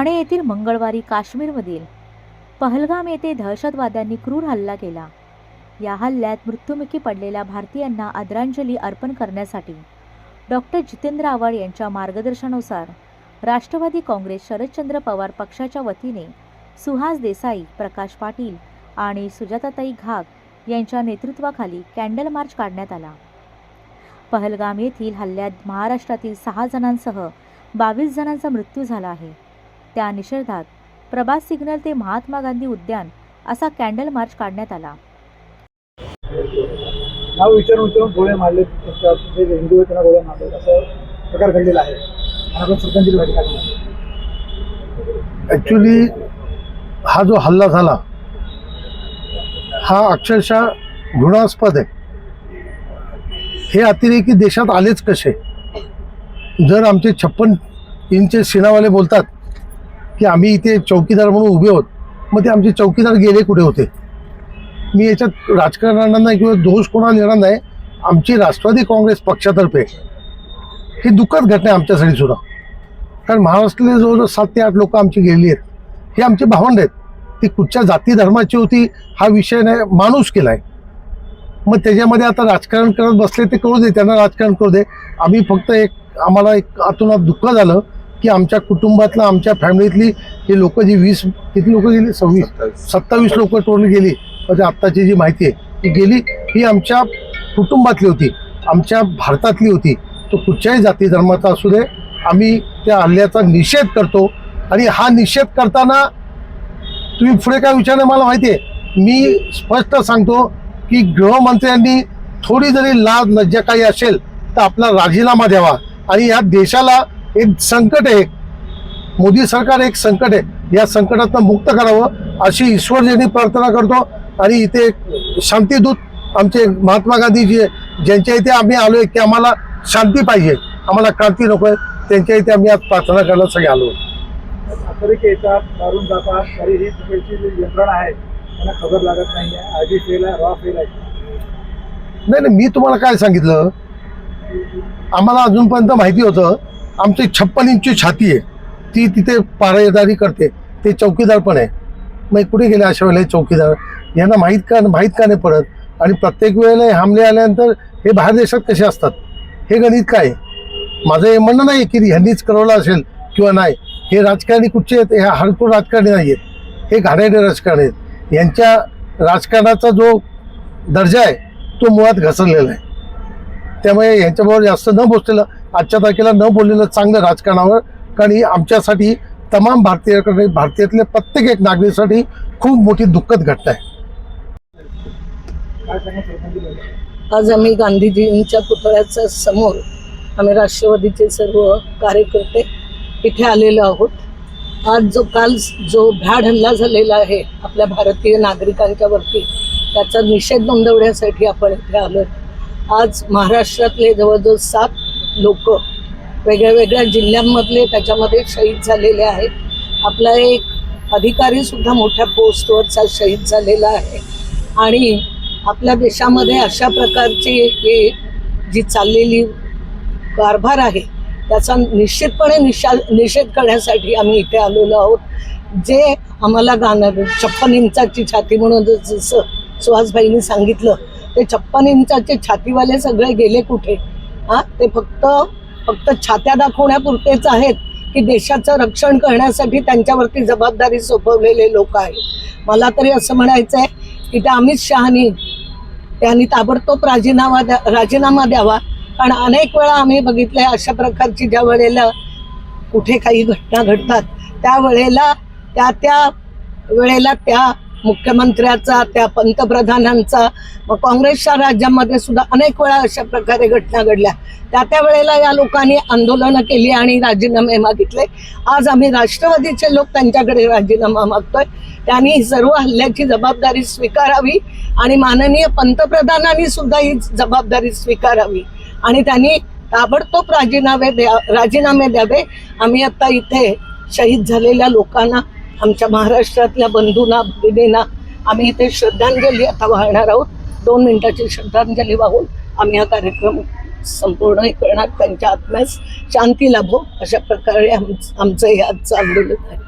ठाणे येथील मंगळवारी काश्मीरमधील पहलगाम येथे दहशतवाद्यांनी क्रूर हल्ला केला. या हल्ल्यात मृत्युमुखी पडलेल्या भारतीयांना आदरांजली अर्पण करण्यासाठी डॉक्टर जितेंद्र आव्हाड यांच्या मार्गदर्शनानुसार राष्ट्रवादी काँग्रेस शरदचंद्र पवार पक्षाच्या वतीने सुहास देसाई प्रकाश पाटील आणि सुजाताताई घाग यांच्या नेतृत्वाखाली कॅन्डल मार्च काढण्यात आला. पहलगाम येथील हल्ल्यात महाराष्ट्रातील सहा जणांसह बावीस जणांचा मृत्यू झाला आहे. त्या निषेधात प्रभात सिग्नल ते महात्मा गांधी उद्यान असा कॅन्डल मार्च काढण्यात आला. नाव विचारून विचारून गोळे मारले जे हिंदू आहेत त्यांना गोळे मारले असं प्रकार घडलेला आहे. आपण श्रद्धांजली ॲक्च्युली हा जो हल्ला झाला हा अक्षरशः घृणास्पद आहे. हे अतिरेकी देशात आलेच कसे? जर आमचे छप्पन इंचचे सेनावाले बोलतात की आम्ही इथे चौकीदार म्हणून उभे आहोत मग ते आमचे चौकीदार गेले कुठे होते? मी याच्यात राजकारणांना किंवा दोष कोणाला देणार नाही. आमची राष्ट्रवादी काँग्रेस पक्षातर्फे ही दुःखद घटना आहे आमच्यासाठी सुद्धा. कारण महाराष्ट्रातले जवळजवळ सात ते आठ लोक आमची गेलेली आहेत. हे आमचे भावंड आहेत. ती कुठच्या जाती धर्माची होती हा विषय नाही माणूस केलाय. मग त्याच्यामध्ये आता राजकारण करत बसले ते करू दे त्यांना राजकारण करू दे. आम्ही फक्त एक आम्हाला एक आतून दुःख झालं. की आमच्या कुटुंबातलं आमच्या फॅमिलीतली ही लोक जी वीस किती लोक गेली? सव्वीस. सत्तावीस. लोक टोटल गेली. म्हणजे आत्ताची जी माहिती आहे ती गेली. ही आमच्या कुटुंबातली होती. आमच्या भारतातली होती. तो कुठच्याही जाती धर्माचा असू दे आम्ही त्या हल्ल्याचा निषेध करतो. आणि हा निषेध करताना तुम्ही पुढे काय विचारलं मला माहिती आहे. मी स्पष्ट सांगतो की गृहमंत्र्यांनी थोडी जरी लाज लज्जा काही असेल तर आपला राजीनामा द्यावा. आणि या देशाला एक संकट आहे. मोदी सरकार एक संकट आहे. या संकटातनं मुक्त करावं अशी ईश्वरजनी प्रार्थना करतो आणि इथे शांतीदूत आमचे महात्मा गांधीजी आहे, ज्यांच्या इथे आम्ही आलोय की आम्हाला शांती पाहिजे. आम्हाला क्रांती नको आहे त्यांच्या इथे आम्ही आज प्रार्थना करायला सगळे आलो. अतिरेकी येतात दारून जातात तरीही तिकडची जी यंत्रणा आहे त्यांना खबर लागत नाही आहे आय बी फेल आहे रॉ फेल आहे. नाही नाही मी तुम्हाला काय सांगितलं? आम्हाला अजूनपर्यंत माहिती होतं आमची छप्पन इंची छाती आहे. ती तिथे पारायदारी करते. ते चौकीदार पण आहे. मग कुठे गेले अशा वेळेला चौकीदार? यांना माहीत का माहीत का नाही पडत? आणि प्रत्येक वेळेला हमले आल्यानंतर हे बाहेर देशात कसे असतात? हे गणित काय माझं हे म्हणणं नाही की ह्यांनीच करवलं असेल किंवा नाही. हे राजकारणी कुठचे आहेत? हे हरपूर राजकारणी नाही आहेत. हे घाणेरडे राजकारणी आहेत. यांच्या राजकारणाचा जो दर्जा आहे तो मुळात घसरलेला आहे. त्यामुळे यांच्याबरोबर जास्त न बोललेलं आजच्या तारखेला न बोललेलं चांगलं राजकारणावर कारण ही आमच्यासाठी तमाम भारतीयाकडे भारतीयातल्या प्रत्येक एक नागरिकासाठी खूप मोठी दुःखद घटना आहे. आज आम्ही गांधीजींच्या पुतळ्याच्या समोर आम्ही राष्ट्रवादीचे सर्व कार्यकर्ते इथे आलेलो आहोत. आज जो काल जो भ्याड हल्ला झालेला आहे आपल्या भारतीय नागरिकांच्या वरती त्याचा निषेध नोंदवण्यासाठी आपण इथे आलो आज महाराष्ट्रातले जवळजवळ सात लोक वेगळ्या वेगळ्या जिल्ह्यांमधले त्याच्यामध्ये शहीद झालेले आहेत. आपला एक अधिकारी सुद्धा मोठ्या पोस्टवरचा शहीद झालेला आहे. आणि आपल्या देशामध्ये अशा प्रकारची ही जी चाललेली कारभार आहे त्याचा निश्चितपणे निशा निषेध करण्यासाठी आम्ही इथे आलेलो आहोत. जे आम्हाला गाणं छप्पन इंचाची छाती म्हणून जसं सुहासबाईंनी सांगितलं ते छप्पन इंचाचे छातीवाले सगळे गेले कुठे? हा? ते फक्त फक्त छात्या दाखवण्यापुरतेच आहेत की देशाचं रक्षण करण्यासाठी त्यांच्यावरती जबाबदारी सोपवलेले लोक आहेत. मला तरी असं म्हणायचं आहे की त्या अमित शहानी त्यांनी ताबडतोब राजीनामा द्या राजीनामा द्यावा. कारण अनेक वेळा आम्ही बघितलंय अशा प्रकारची ज्या वेळेला कुठे काही घटना घडतात त्या वेळेला त्या त्या वेळेला त्या मुख्यमंत्र्याचा त्या पंतप्रधानांचा मग काँग्रेसच्या राज्यामध्ये सुद्धा अनेक वेळा अशा प्रकारे घटना घडल्या. त्या त्या वेळेला या लोकांनी आंदोलनं केली आणि राजीनामे मागितले. आज आम्ही राष्ट्रवादीचे लोक त्यांच्याकडे राजीनामा मागतोय. त्यांनी सर्व हल्ल्याची जबाबदारी स्वीकारावी आणि माननीय पंतप्रधानांनी सुद्धा ही जबाबदारी स्वीकारावी. आणि त्यांनी ताबडतोब राजीनामे द्या राजीनामे द्यावे. आम्ही आता इथे शहीद झालेल्या लोकांना आमच्या महाराष्ट्रातल्या बंधूंना भगिनींना आम्ही इथे श्रद्धांजली आता वाहणार आहोत. दोन मिनिटाची श्रद्धांजली वाहून आम्ही हा कार्यक्रम संपूर्ण करणार. त्यांच्या आत्म्यास शांती लाभो. अशा प्रकारे आमचं आमचं हे आजचं आंदोलन आहे.